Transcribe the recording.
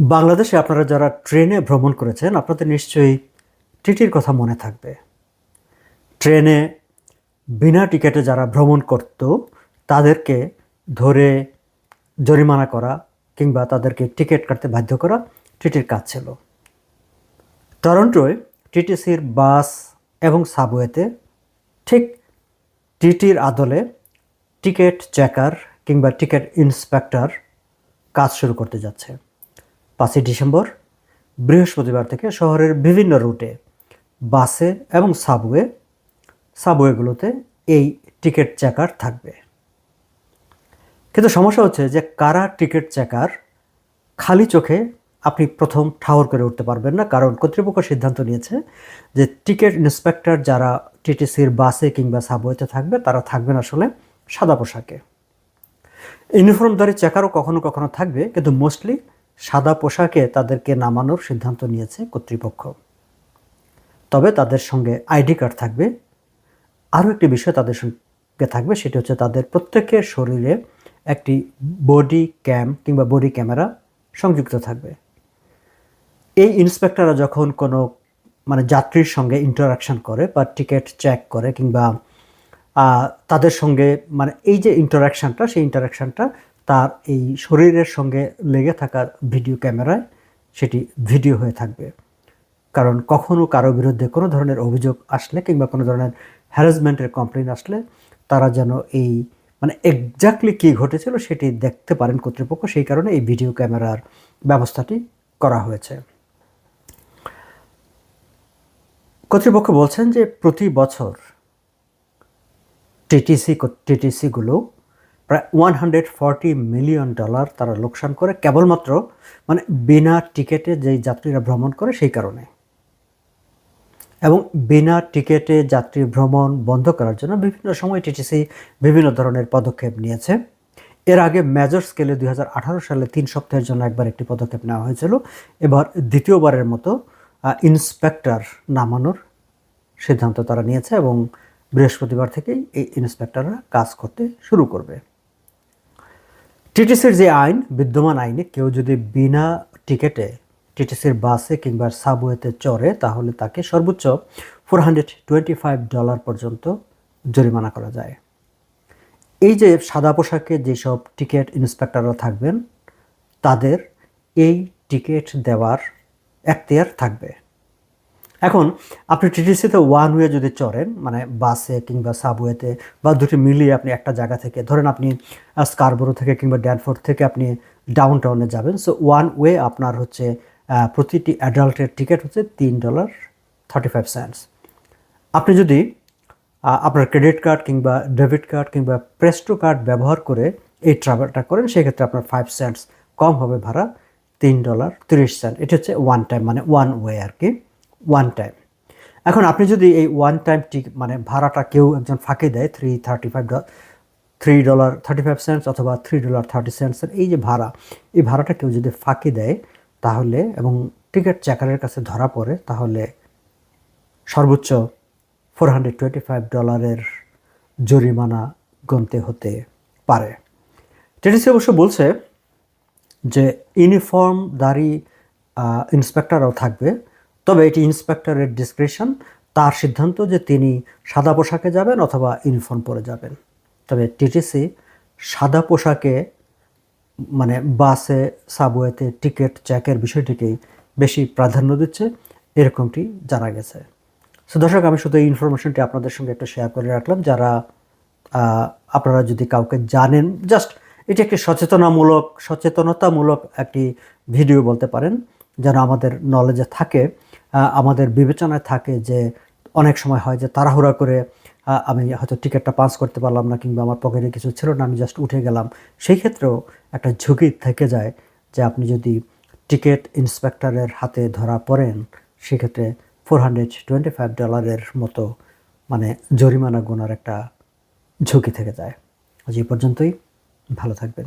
বাংলাদেশে আপনারা যারা ট্রেনে ভ্রমণ করেছেন, আপনাদের নিশ্চয়ই টিটির কথা মনে থাকবে। ট্রেনে বিনা টিকিটে যারা ভ্রমণ করত, তাদেরকে ধরে জরিমানা করা কিংবা তাদেরকে টিকিট কাটতে বাধ্য করা টিটির কাজ ছিল। টরন্টোয় টিটিসির বাস এবং সাবওয়েতে ঠিক টিটির আদলে টিকিট চেকার কিংবা টিকিট ইন্সপেক্টর কাজ শুরু করতে যাচ্ছে। পাঁচই ডিসেম্বর, বৃহস্পতিবার থেকে শহরের বিভিন্ন রুটে, বাসে এবং সাবওয়ে, সাবওয়েগুলোতে এই টিকিট চেকার থাকবে। কিন্তু সমস্যা হচ্ছে যে কারা টিকিট চেকার? খালি চোখে আপনি প্রথম ঠাওর করে উঠতে পারবেন না, কারণ কর্তৃপক্ষ সিদ্ধান্ত নিয়েছে যে টিকিট ইন্সপেক্টর যারা টিটিসির বাসে কিংবা সাবওয়েতে থাকবে, তারা থাকবেন আসলে সাদা পোশাকে। ইউনিফর্মধারী চেকারও কখনো কখনো থাকবে, কিন্তু মোস্টলি সাদা পোশাকে তাদেরকে নামানোর সিদ্ধান্ত নিয়েছে কর্তৃপক্ষ। তবে তাদের সঙ্গে আইডি কার্ড থাকবে। আরও একটি বিষয় তাদের সঙ্গে থাকবে, সেটি হচ্ছে তাদের প্রত্যেকের শরীরে একটি বডি ক্যাম কিংবা বডি ক্যামেরা সংযুক্ত থাকবে। এই ইন্সপেক্টররা যখন কোনো মানে যাত্রীর সঙ্গে ইন্টারাকশন করে বা টিকিট চেক করে কিংবা তাদের সঙ্গে মানে এই যে ইন্টারাকশানটা, সেই ইন্টারাকশানটা তার এই শরীরের সঙ্গে লেগে থাকার ভিডিও ক্যামেরায় সেটি ভিডিও হয়ে থাকবে। কারণ কখনো কারও বিরুদ্ধে কোনো ধরনের অভিযোগ আসলে কিংবা কোনো ধরনের হ্যারাসমেন্টের কমপ্লেন আসলে তারা যেন এই মানে এক্স্যাক্টলি কী ঘটেছিল সেটি দেখতে পারেন কর্তৃপক্ষ। সেই কারণে এই ভিডিও ক্যামেরার ব্যবস্থাটি করা হয়েছে। কর্তৃপক্ষ বলছেন যে প্রতি বছর টিটিসি টিটিসিগুলো প্রায় one hundred forty million dollar তারা লোকসান করে, কেবলমাত্র মানে বিনা টিকেটে যেই যাত্রীরা ভ্রমণ করে সেই কারণে। এবং বিনা টিকেটে যাত্রী ভ্রমণ বন্ধ করার জন্য বিভিন্ন সময় টিটিসি বিভিন্ন ধরনের পদক্ষেপ নিয়েছে। এর আগে মেজর স্কেলে দুই হাজার আঠারো সালে তিন সপ্তাহের জন্য একবার একটি পদক্ষেপ নেওয়া হয়েছিল। এবার দ্বিতীয়বারের মতো ইন্সপেক্টর নামানোর সিদ্ধান্ত তারা নিয়েছে এবং বৃহস্পতিবার থেকেই এই ইন্সপেক্টররা কাজ করতে শুরু করবে। টিটিসির যে আইন, বিদ্যমান আইনে কেউ যদি বিনা টিকেটে টিটিসির বাসে কিংবা সাবওয়েতে চড়ে, তাহলে তাকে সর্বোচ্চ four hundred twenty five dollar পর্যন্ত জরিমানা করা যায়। এই যে সাদা পোশাকে যেসব টিকিট ইন্সপেক্টররা থাকবেন, তাদের এই টিকিট দেওয়ার এখতিয়ার থাকবে। এখন, আপনি টিটিসিতে ওয়ান ওয়ে যদি চড়েন মানে বাসে কিংবা সাবওয়েতে বা দুটি মিলিয়ে আপনি একটা জায়গা থেকে, ধরেন আপনি স্কারবোরো থেকে কিংবা ড্যানফোর্ড থেকে আপনি ডাউন টাউনে যাবেন সো ওয়ান ওয়ে আপনার হচ্ছে প্রতিটি অ্যাডাল্টের টিকিট হচ্ছে তিন ডলার থার্টি ফাইভ সেন্টস আপনি যদি আপনার ক্রেডিট কার্ড কিংবা ডেবিট কার্ড কিংবা প্রেস্টো কার্ড ব্যবহার করে এই ট্রাভেলটা করেন, সেক্ষেত্রে আপনার ফাইভ সেন্টস কম হবে ভাড়া তিন ডলার তিরিশ সেন্ট এটা হচ্ছে ওয়ান টাইম মানে ওয়ান ওয়ে আর কি। ওয়ান টাইম এখন আপনি যদি এই ওয়ান টাইম টিক মানে ভাড়াটা কেউ একজন ফাঁকে দেয় three thirty five three dollar thirty five cents অথবা থ্রি ডলার থার্টি সেন্টসের এই যে ভাড়া, এই ভাড়াটা কেউ যদি ফাঁকি দেয়, তাহলে এবং টিকিট চেকারের কাছে ধরা পড়ে, তাহলে সর্বোচ্চ ফোর হান্ড্রেড টোয়েন্টি ফাইভ ডলারের জরিমানা গুনতে হতে পারে। টিটিসি অবশ্য বলছে যে ইউনিফর্ম ইউনিফর্মধারী ইন্সপেক্টররাও থাকবে তবে এটি ইন্সপেক্টরের ডিসক্রিপশন তার সিদ্ধান্ত যে তিনি সাদা পোশাকে যাবেন অথবা ইউনিফর্ম পরে যাবেন। তবে টিটিসি সাদা পোশাকে মানে বাসে, সাবওয়েতে টিকিট চেকের বিষয়টিকেই বেশি প্রাধান্য দিচ্ছে, এরকমটি জানা গেছে। সো দর্শক, আমি শুধু এই ইনফরমেশনটি আপনাদের সঙ্গে একটু শেয়ার করে রাখলাম। যারা আপনারা যদি কাউকে জানেন জাস্ট এটি একটি সচেতনামূলক, সচেতনতামূলক একটি ভিডিও বলতে পারেন, যেন আমাদের নলেজে থাকে। আমাদের বিবেচনায় থাকে যে অনেক সময় হয় যে তাড়াহুড়া করে আমি হয়তো টিকিটটা পাস করতে পারলাম না কিংবা আমার পকেটে কিছু ছিল না, আমি জাস্ট উঠে গেলাম। সেই ক্ষেত্রেও একটা ঝুঁকি থেকে যায় যে আপনি যদি টিকিট ইন্সপেক্টরের হাতে ধরা পড়েন, সেক্ষেত্রে ফোর হান্ড্রেড টোয়েন্টি ফাইভ ডলারের মতো মানে জরিমানা গোনার একটা ঝুঁকি থেকে যায়। আজ এই পর্যন্তই। ভালো থাকবেন।